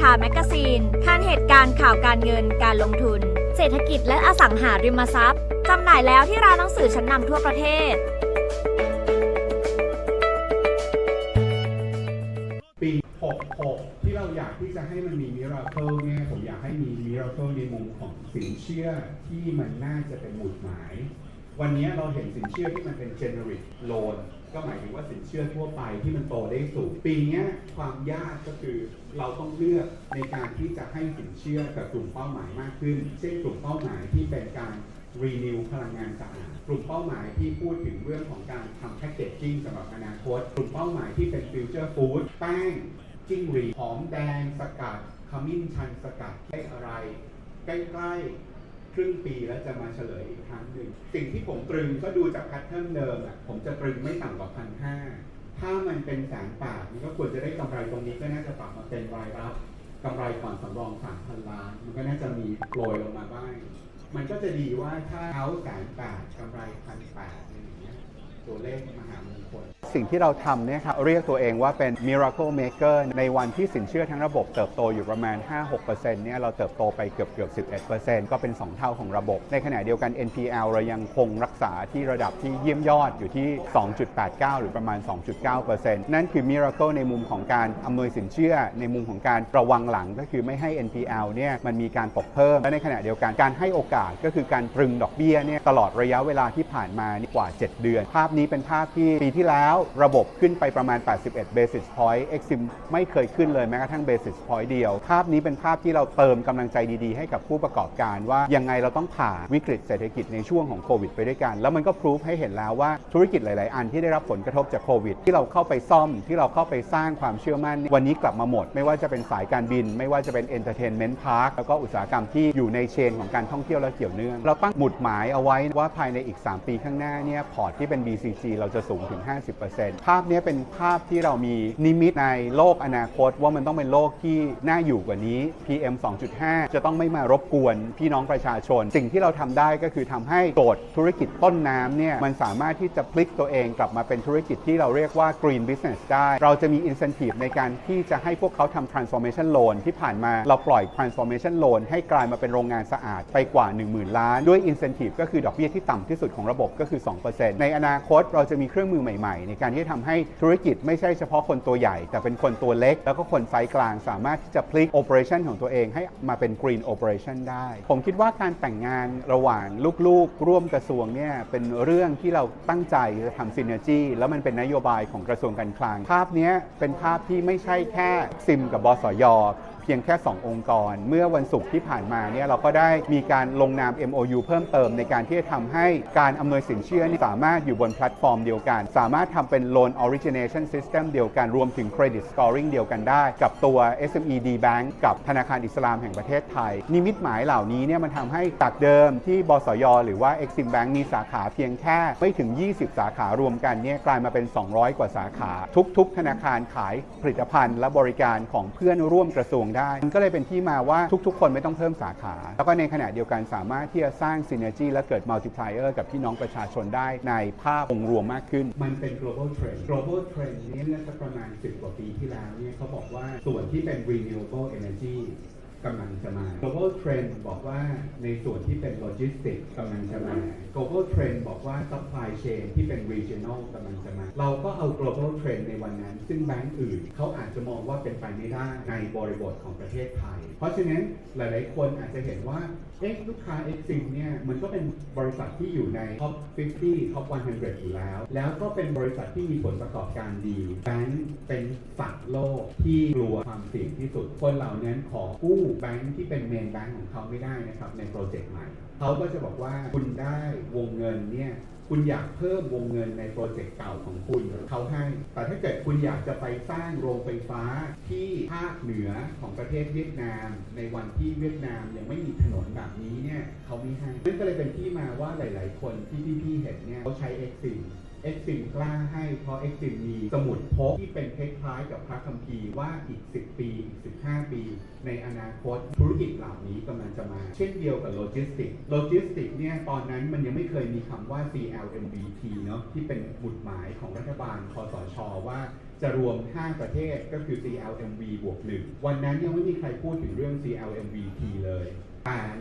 ทาแมกกาซีนข่านเหตุการณ์ข่าวการเงินการลงทุน เศรษฐกิจและอสังหาริมทรัพย์จำหน่ายแล้วที่ร้านหนังสือชั้นนำทั่วประเทศ ปี 66 ที่เราอยากที่จะให้มันมีมิราเคิลเนี่ยผมอยากให้มีมิราเคิลในมุมของสินเชื่อที่มันน่าจะเป็นหมุดหมาย วันนี้เราเห็นสินเชื่อที่มันเป็น generic loan ก็หมายถึงว่าสินเชื่อทั่วไปที่มันโตได้สูง ปีนี้ความยากก็คือเราต้องเลือกในการที่จะให้สินเชื่อกับกลุ่มเป้าหมายมากขึ้น เช่นกลุ่มเป้าหมายที่เป็นการ renew พลังงานสะอาดกลุ่มเป้าหมายที่พูดถึงเรื่องของการทำแพ c เกจจิ้งสำหรับอนาคต กลุ่มเป้าหมายที่เป็น future food แป้งจิ้งหรีหอมแดงสกัดขมิ้นชันสกัดได้อะไร ใกล้ๆ ครึ่งปีแล้วจะมาเฉลยอีกครั้งหนึ่งสิ่งที่ผมตรึงก็ดูจากแพทเทิร์นเดิมอะผมจะตรึงไม่ต่ำกว่าพันห้าถ้ามันเป็นแสนแปดมันก็ควรจะได้กำไรตรงนี้ก็น่าจะปรับมาเป็นรายรับกำไรก่อนสำรองสามพันล้าน มันก็น่าจะมีโปรยลงมาบ้าง มันก็จะดีว่าถ้าเขาแสนแปดกำไรพันแปดอย่างเงี้ยตัวเลขมหามงคล สิ่งที่เราทำเนี่ยครับเรียกตัวเองว่าเป็น miracle maker ในวันที่สินเชื่อทั้งระบบเติบโตอยู่ประมาณ 5-6%เนี่ยเราเติบโตไปเกือบเกือบ11%ก็เป็น 2 เท่าของระบบ ในขณะเดียวกัน NPL เรายังคงรักษาที่ระดับที่เยี่ยมยอดอยู่ที่ 2.89 หรือประมาณ 2.9%นั่นคือ miracle ในมุมของการอำนวยสินเชื่อ ในมุมของการระวังหลังก็คือไม่ให้ NPL เนี่ยมันมีการตกเพิ่มและในขณะเดียวกันการให้โอกาสก็คือการตรึงดอกเบี้ยเนี่ยตลอดระยะเวลาที่ผ่านมานี่กว่า 7 เดือน ภาพนี้เป็นภาพที่ปีที่แล้วระบบขึ้นไปประมาณ 81 basis point Exim ไม่เคยขึ้นเลยแม้กระทั่ง basis point เดียว ภาพนี้เป็นภาพที่เราเติมกำลังใจดีๆ ให้กับผู้ประกอบการว่ายังไงเราต้องผ่าวิกฤตเศรษฐกิจในช่วงของโควิดไปด้วยกัน แล้วมันก็พรูฟให้เห็นแล้วว่าธุรกิจหลาย ๆ อันที่ได้รับผลกระทบจากโควิด ที่เราเข้าไปซ่อมที่เราเข้าไปสร้างความเชื่อมั่น วันนี้กลับมาหมด ไม่ว่าจะเป็นสายการบิน ไม่ว่าจะเป็น entertainment park แล้วก็อุตสาหกรรมที่อยู่ในเชนของการท่องเที่ยวและเกี่ยวเนื่อง เราตั้งหมุดหมายเอาไว้ว่าภายในอีก 3 ปีข้างหน้าเนี่ยพอร์ตที่เป็น BCG เราจะสูงถึง 50%ภาพนี้เป็นภาพที่เรามีนิมิตในโลกอนาคต ว่ามันต้องเป็นโลกที่น่าอยู่กว่านี้ PM 2.5 จะต้องไม่มารบกวนพี่น้องประชาชน สิ่งที่เราทำได้ก็คือทำให้โจทย์ธุรกิจต้นน้ำเนี่ยมันสามารถที่จะพลิกตัวเองกลับมาเป็นธุรกิจที่เราเรียกว่า green business ได้ เราจะมี incentive ในการที่จะให้พวกเขาทำ transformation loan ที่ผ่านมาเราปล่อย transformation loan ให้กลายมาเป็นโรงงานสะอาดไปกว่า 10,000 ล้าน ด้วย incentive ก็คือดอกเบี้ยที่ต่ำที่สุดของระบบก็คือ 2%ในอนาคตเราจะมีเครื่องมือใหม่ๆในการที่จะทำให้ธุรกิจไม่ใช่เฉพาะคนตัวใหญ่ แต่เป็นคนตัวเล็ก แล้วก็คนไซส์กลางสามารถที่จะพลิก operation ของตัวเองให้มาเป็น green operation ได้ ผมคิดว่าการแต่งงานระหว่างลูกๆ ร่วมกระทรวงเนี่ยเป็นเรื่องที่เราตั้งใจจะทำ synergy แล้วมันเป็นนโยบายของกระทรวงการคลัง ภาพนี้เป็นภาพที่ไม่ใช่แค่ซิมกับบสย พียงแค่ 2 องค์กร เมื่อวันศุกร์ที่ผ่านมาเนี่ยเราก็ได้มีการลงนาม MOU เพิ่มเติมในการที่จะทำให้การอำนวยสินเชื่อนี่สามารถอยู่บนแพลตฟอร์มเดียวกัน สามารถทำเป็น Loan Origination System เดียวกัน รวมถึง Credit Scoring เดียวกันได้ กับตัว SME D Bank กับธนาคารอิสลามแห่งประเทศไทย นิมิตหมายเหล่านี้เนี่ยมันทำให้จากเดิมที่บสยหรือว่า Exim Bank มีสาขาเพียงแค่ไม่ถึง 20 สาขารวมกันเนี่ยกลายมาเป็น 200 กว่าสาขา ทุก ๆ ธนาคารขายผลิตภัณฑ์และบริการของเพื่อนร่วมกระทรวงได้มันก็เลยเป็นที่มาว่าทุกๆ คนไม่ต้องเพิ่มสาขา แล้วก็ในขณะเดียวกันสามารถที่จะสร้างซีเนจีและเกิดมัลติพลายเออร์กับพี่น้องประชาชนได้ในภาพองค์รวมมากขึ้น มันเป็น global trend global trend นี้เมื่อสักประมาณ 10 กว่าปีที่แล้วเนี่ยเขาบอกว่าส่วนที่เป็น renewable energy กำลังจะมา global trend บอกว่าในส่วนที่เป็น logistics กำลังจะมา global trend บอกว่า supply chain ที่เป็น regional กำลังจะมา เราก็เอา global trend ในวันนั้น ซึ่งแบงก์อื่นเขาอาจจะมองว่าเป็นไปไม่ได้ในบริบทของประเทศไทย เพราะฉะนั้นหลาย ๆ คนอาจจะเห็นว่า เอ๊ะลูกค้า X ซิงเนี่ยมันก็เป็นบริษัทที่อยู่ใน top 50 top 100 อยู่แล้ว แล้วก็เป็นบริษัทที่มีผลประกอบการดีแบงก์เป็นสัตว์โลกที่กลัวความเสี่ยงที่สุด คนเหล่านั้นขอกู้แบงก์ที่เป็นเมนแบงก์ของเขาไม่ได้นะครับในโปรเจกต์ใหม่ เขาก็จะบอกว่าคุณได้วงเงินเนี่ยคุณอยากเพิ่มวงเงินในโปรเจกต์เก่าของคุณเขาให้ แต่ถ้าเกิดคุณอยากจะไปสร้างโรงไฟฟ้าที่ภาคเหนือของประเทศเวียดนาม ในวันที่เวียดนามยังไม่มีถนนแบบนี้เนี่ยเขาไม่ให้นั่นก็เลยเป็นที่มาว่าหลาย ๆ คนที่พี่ๆเห็นเนี่ยเขาใช้ Exim เอ็กซิมกล้าให้เพราะเอ็กซิมมีสมุดพกที่เป็นคล้ายๆกับพระคัมภีร์ว่าอีก 10 ปีอีก 15 ปี ในอนาคตธุรกิจเหล่านี้กำลังจะมา เช่นเดียวกับโลจิสติกโลจิสติกเนี่ยตอนนั้นมันยังไม่เคยมีคำว่า CLMVT เนาะที่เป็นบุตหมายของรัฐบาลคอสชว่าจะรวม 5 ประเทศก็คือ CLMV บวกหนึ่งวันนั้นยังไม่มีใครพูดถึงเรื่อง CLMVT เลย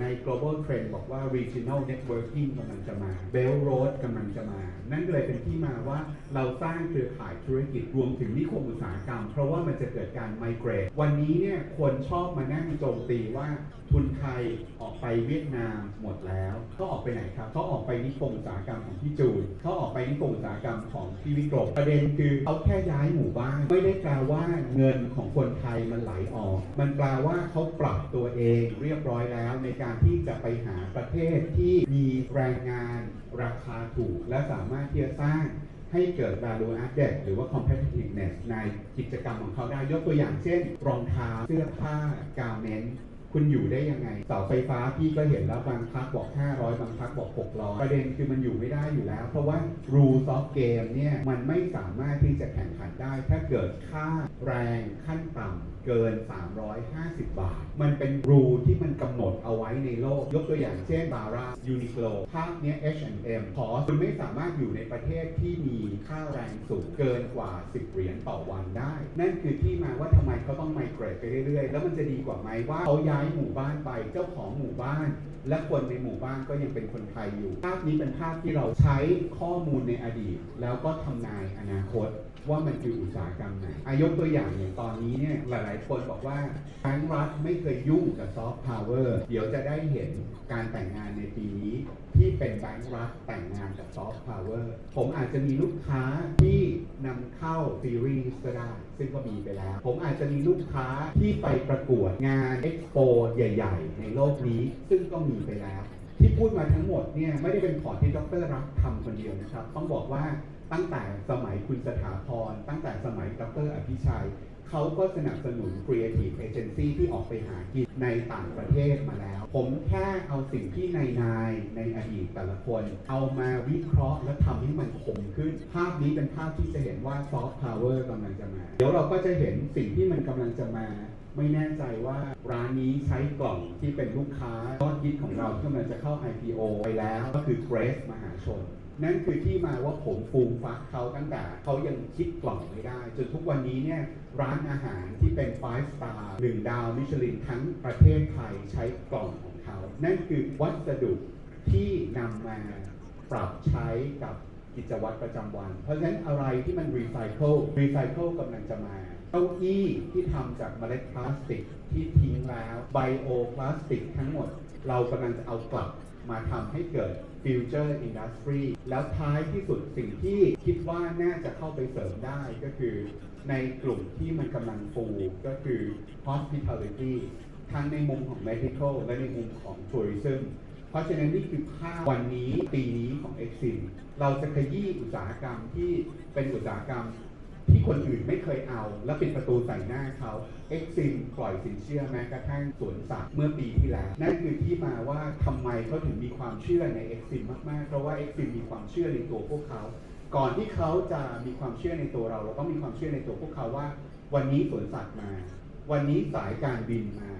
ใน global trend บอกว่า regional networking กำลังจะมา Belt Road กำลังจะมา นั่นเลยเป็นที่มาว่าเราสร้างเครือข่ายธุรกิจรวมถึงนิคมอุตสาหกรรม เพราะว่ามันจะเกิดการ migrate วันนี้เนี่ยคนชอบมานั่งโจมตีว่าทุนไทยออกไปเวียดนามหมดแล้วเขาออกไปไหนครับเขาออกไปนิคมอุตสาหกรรมของพี่จูนเขาออกไปนิคมอุตสาหกรรมของพี่วิกรมประเด็นคือเขาแค่ย้ายหมู่บ้านไม่ได้แปลว่าเงินของคนไทยมันไหลออก มันแปลว่าเขาปรับตัวเองเรียบร้อยแล้วในการที่จะไปหาประเทศที่มีแรงงานราคาถูก และสามารถที่จะสร้างให้เกิด value added หรือว่า competitiveness ในกิจกรรมของเขาได้ยกตัวอย่างเช่น รองเท้าเสื้อผ้า garment คุณอยู่ได้ยังไงเสาไฟฟ้าพี่ก็เห็นแล้วบางพักบอก 500 บางพักบอก 600 ประเด็นคือมันอยู่ไม่ได้อยู่แล้ว เพราะว่า rules of game เนี่ยมันไม่สามารถที่จะแข่งขันได้ ถ้าเกิดค่าแรงขั้นต่ำเกิน 350 บาท มันเป็นรูที่มันกำหนดเอาไว้ในโลก ยกตัวอย่างเช่นบารายูนิโคลภาพเนี้ย H&M ขอคุณไม่สามารถอยู่ในประเทศที่มีค่าแรงสูงเกินกว่า 10 เหรียญต่อวันได้ นั่นคือที่มาว่าทำไมเขาต้องไมเกรดไปเรื่อยๆ แล้วมันจะดีกว่าไหมว่าเขาย้ายหมู่บ้านไปเจ้าของหมู่บ้าน และคนในหมู่บ้านก็ยังเป็นคนไทยอยู่ ภาพนี้เป็นภาพที่เราใช้ข้อมูลในอดีต แล้วก็ทำนายอนาคต ว่ามันคืออุตสาหกรรมไหนอายกตัววอย่างอย่างตอนนี้เนี่ยหลาย ๆ คนบอกว่าแบงก์รัฐไม่เคยยุ่งกับซอฟต์พาวเวอร์เดี๋ยวจะได้เห็นการแต่งงานในปีนี้ ที่เป็นแบงก์รัฐแต่งงานกับซอฟต์พาวเวอร์ผมอาจจะมีลูกค้าที่นำเข้าซีรีส์ก็ได้ซึ่งก็มีไปแล้ว ผมอาจจะมีลูกค้าที่ไปประกวดงานเอ็กโปใหญ่ ๆ ในโลกนี้ ซึ่งก็มีไปแล้ว ที่พูดมาทั้งหมดเนี่ยไม่ได้เป็นพอร์ตที่ดรรักทำคนเดียวนะครับ ต้องบอกว่า ตั้งแต่สมัยคุณสถาพร ตั้งแต่สมัยดรอภิชัย เขาก็สนับสนุน Creative Agency ที่ออกไปหากินในต่างประเทศมาแล้ว ผมแค่เอาสิ่งที่ในนายในอดีตแต่ละคน เอามาวิเคราะห์และทำให้มันคมขึ้น ภาพนี้เป็นภาพที่จะเห็นว่า Soft Power กำลังจะมา เดี๋ยวเราก็จะเห็นสิ่งที่มันกำลังจะมาไม่แน่ใจว่าร้านนี้ใช้กล่องที่เป็นลูกค้ายอดฮิตของเราที่กำลังจะเข้า IPO ไปแล้ว ก็คือ Grace มหาชน นั่นคือที่มาว่าผมฟูมฟักเขาตั้งแต่เขายังคิดกล่องไม่ได้ จนทุกวันนี้เนี่ยร้านอาหารที่เป็น 5 star 1 ดาวมิชลินทั้งประเทศไทยใช้กล่องของเขา นั่นคือวัสดุที่นำมาปรับใช้กับกิจวัตรประจำวัน เพราะฉะนั้นอะไรที่มันรีไซเคิลรีไซเคิลกำลังจะมาเก้าอี้ที่ทำจากเมล็ดพลาสติกที่ทิ้งแล้วไบโอพลาสติกทั้งหมด เรากำลังจะเอากลับ มาทำให้เกิดฟิวเจอร์อินดัสทรีแล้วท้ายที่สุดสิ่งที่คิดว่าน่าจะเข้าไปเสริมได้ก็คือ ในกลุ่มที่มันกำลังฟูก็คือ hospitality ทั้งในมุมของ medical และในมุมของ tourism เพราะฉะนั้นนี่คือภาพวันนี้ปีนี้ของ Exim เราจะขยี้อุตสาหกรรมที่เป็นอุตสาหกรรม ที่คนอื่นไม่เคยเอา และปิดประตูใส่หน้าเขา Exim ปล่อยสินเชื่อแม้กระทั่งสวนสัตว์เมื่อปีที่แล้ว นั่นคือที่มาว่าทำไมเขาถึงมีความเชื่อใน Exim มมากๆ เพราะว่า Exim มีความเชื่อในตัวพวกเขา ก่อนที่เขาจะมีความเชื่อในตัวเราเราต้องมีความเชื่อในตัวพวกเขาว่า วันนี้สวนสัตว์มา วันนี้สายการบินมา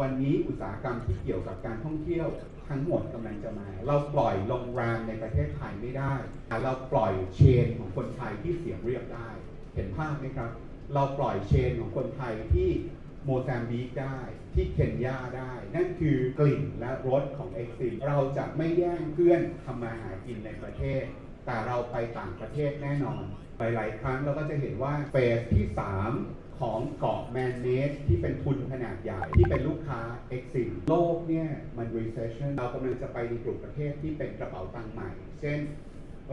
วันนี้อุตสาหกรรมที่เกี่ยวกับการท่องเที่ยวทั้งหมดกำลังจะมา เราปล่อยโรงแรมในประเทศไทยไม่ได้ เราปล่อยเชนของคนไทยที่เสียเรียบได้ เห็นภาพไหมครับ เราปล่อยเชนของคนไทยที่โมซัมบิกได้ที่เคนยาได้ นั่นคือกลิ่นและรสของเอ็กซิเราจะไม่แย่งเพื่อนทำมาหากินในประเทศ แต่เราไปต่างประเทศแน่นอน หลาย ๆ ครั้งเราก็จะเห็นว่าเฟสที่ 3 ของเกาะแมนเนสที่เป็นทุนขนาดใหญ่ที่เป็นลูกค้า Exim โลกเนี่ยมัน recession เรากำลังจะไปในกลุ่มประเทศที่เป็นกระเป๋าตังค์ใหม่ เช่น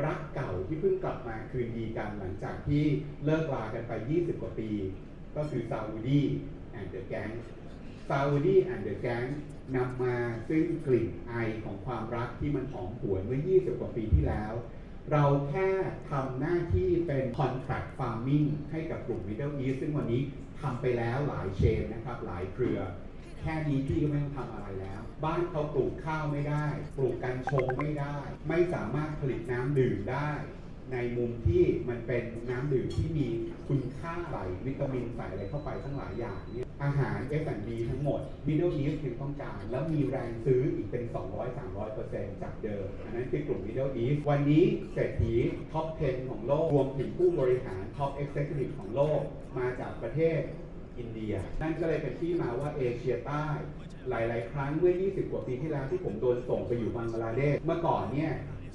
รักเก่าที่เพิ่งกลับมาคืนดีกันหลังจากที่เลิกลากันไป 20 กว่าปี ก็คือซาอุดีแอนด์เดอะแก๊งซาอุดีแอนด์เดอะแก๊งนำมาซึ่งกลิ่นไอของความรักที่มันหอมหวนเมื่อ 20 กว่าปีที่แล้ว เราแค่ทำหน้าที่เป็น contract farming ให้กับกลุ่ม Middle East ซึ่งวันนี้ทำไปแล้วหลายเชนนะครับหลายเครือ แค่นี้พี่ก็ไม่ต้องทำอะไรแล้ว บ้านเขาปลูกข้าวไม่ได้ ปลูกกัญชงไม่ได้ ไม่สามารถผลิตน้ำดื่มได้ ในมุมที่มันเป็นน้ำดื่มที่มีคุณค่าใส่วิตามินใส่อะไรเข้าไปทั้งหลายอย่างเนี่ยอาหาร F&B ทั้งหมด Middle East คือต้องการ แล้วมีแรงซื้ออีกเป็น 200-300%จากเดิม อันนั้นคือกลุ่ม Middle East วันนี้เศรษฐีท็อป 10 ของโลก รวมถึงผู้บริหารท็อป Executive ของโลก มาจากประเทศ อินเดีย นั่นก็เลยเป็นที่มาว่าเอเชียใต้หลาย ๆ ครั้งเมื่อ 20 กว่าปีที่แล้วที่ผมโดนส่งไปอยู่บังกลาเทศเมื่อก่อนเนี่ย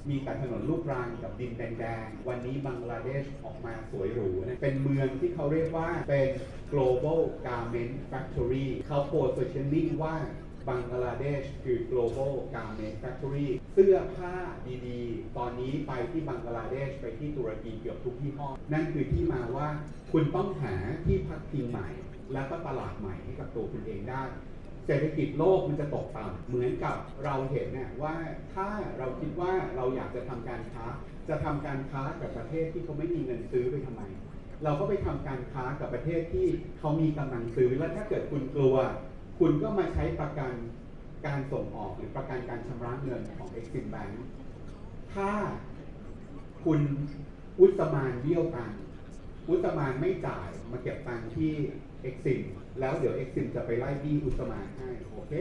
มีแต่ถนนลูกรังกับดินแดงๆ วันนี้บังกลาเทศออกมาสวยหรูนะเป็นเมืองที่เขาเรียกว่าเป็น global garment factory เขา positioning ว่าบังกลาเทศคือ global garment factory เสื้อผ้าดีๆ ตอนนี้ไปที่บังกลาเทศไปที่ตุรกีเกือบทุกที่ห้อนั่นคือที่มาว่าคุณต้องหาที่พักพิงใหม่ และก็ตลาดใหม่ให้กับตัวคุณเองได้ เศรษฐกิจโลกมันจะตกต่ำเหมือนกับเราเห็นเนี่ยว่าถ้าเราคิดว่าเราอยากจะทำการค้า จะทำการค้ากับประเทศที่เขาไม่มีเงินซื้อไปทำไม เราก็ไปทำการค้ากับประเทศที่เขามีกำลังซื้อแล้วถ้าเกิดคุณกลัว คุณก็มาใช้ประกันการส่งออกหรือประกันการชำระเงินของ Exim Bank ถ้าคุณอุตมานเบี้ยวตังอุตมานไม่จ่ายมาเก็บตัง ค์ที่ Exim แล้วเดี๋ยว Exim จะไปไล่บี้อุตมานให้โอเค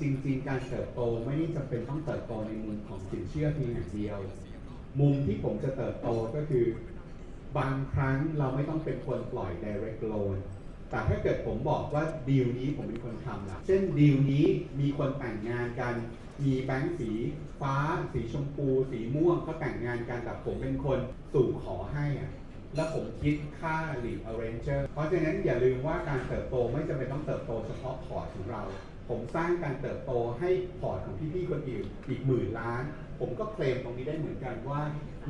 จริง ๆ การเติบโตไม่ได้จำเป็นต้องเติบโตในมุมของสินเชื่อเพียงอย่างเดียว มุมที่ผมจะเติบโตก็คือบางครั้งเราไม่ต้องเป็นคนปล่อย direct loan แต่ถ้าเกิดผมบอกว่าดีลนี้ผมเป็นคนทำล่ะเช่นดีลนี้มีคนแต่งงานกัน มีแบงค์สีฟ้า สีชมพู สีม่วงก็แต่งงานกันแต่ผมเป็นคนสู่ขอให้อะ แล้วผมคิดค่า lead arranger เพราะฉะนั้นอย่าลืมว่าการเติบโตไม่จำเป็นต้องเติบโตเฉพาะพอร์ตของเรา ผมสร้างการเติบโตให้พอร์ตของพี่ๆคนอื่นอีกหมื่นล้าน ผมก็เคลมตรงนี้ได้เหมือนกันว่า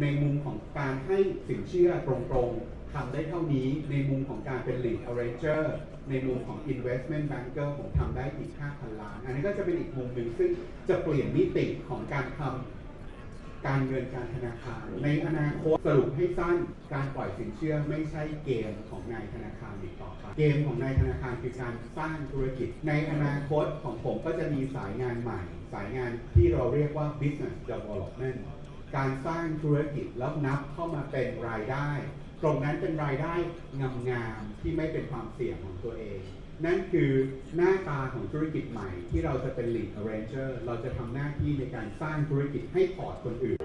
ในมุมของการให้สินเชื่อตรงๆทำได้เท่านี้ ในมุมของการเป็น lead arranger ในมุมของ investment banker ผมทำได้อีก 5,000 ล้าน อันนี้ก็จะเป็นอีกมุมหนึ่งซึ่งจะเปลี่ยนมิติของการทำ การเงินการธนาคาร ในอนาคตสรุปให้สั้นการปล่อยสินเชื่อไม่ใช่เกมของนายธนาคารอีกต่อไปเกมของนายธนาคารคือการสร้างธุรกิจ ในอนาคตของผมก็จะมีสายงานใหม่ สายงานที่เราเรียกว่า business development การสร้างธุรกิจแล้วนับเข้ามาเป็นรายได้ ตรงนั้นเป็นรายได้งามๆที่ไม่เป็นความเสี่ยงของตัวเอง นั่นคือหน้าตาของธุรกิจใหม่ที่เราจะเป็น Lead Arranger เราจะทำหน้าที่ในการสร้างธุรกิจให้พอร์ตคนอื่น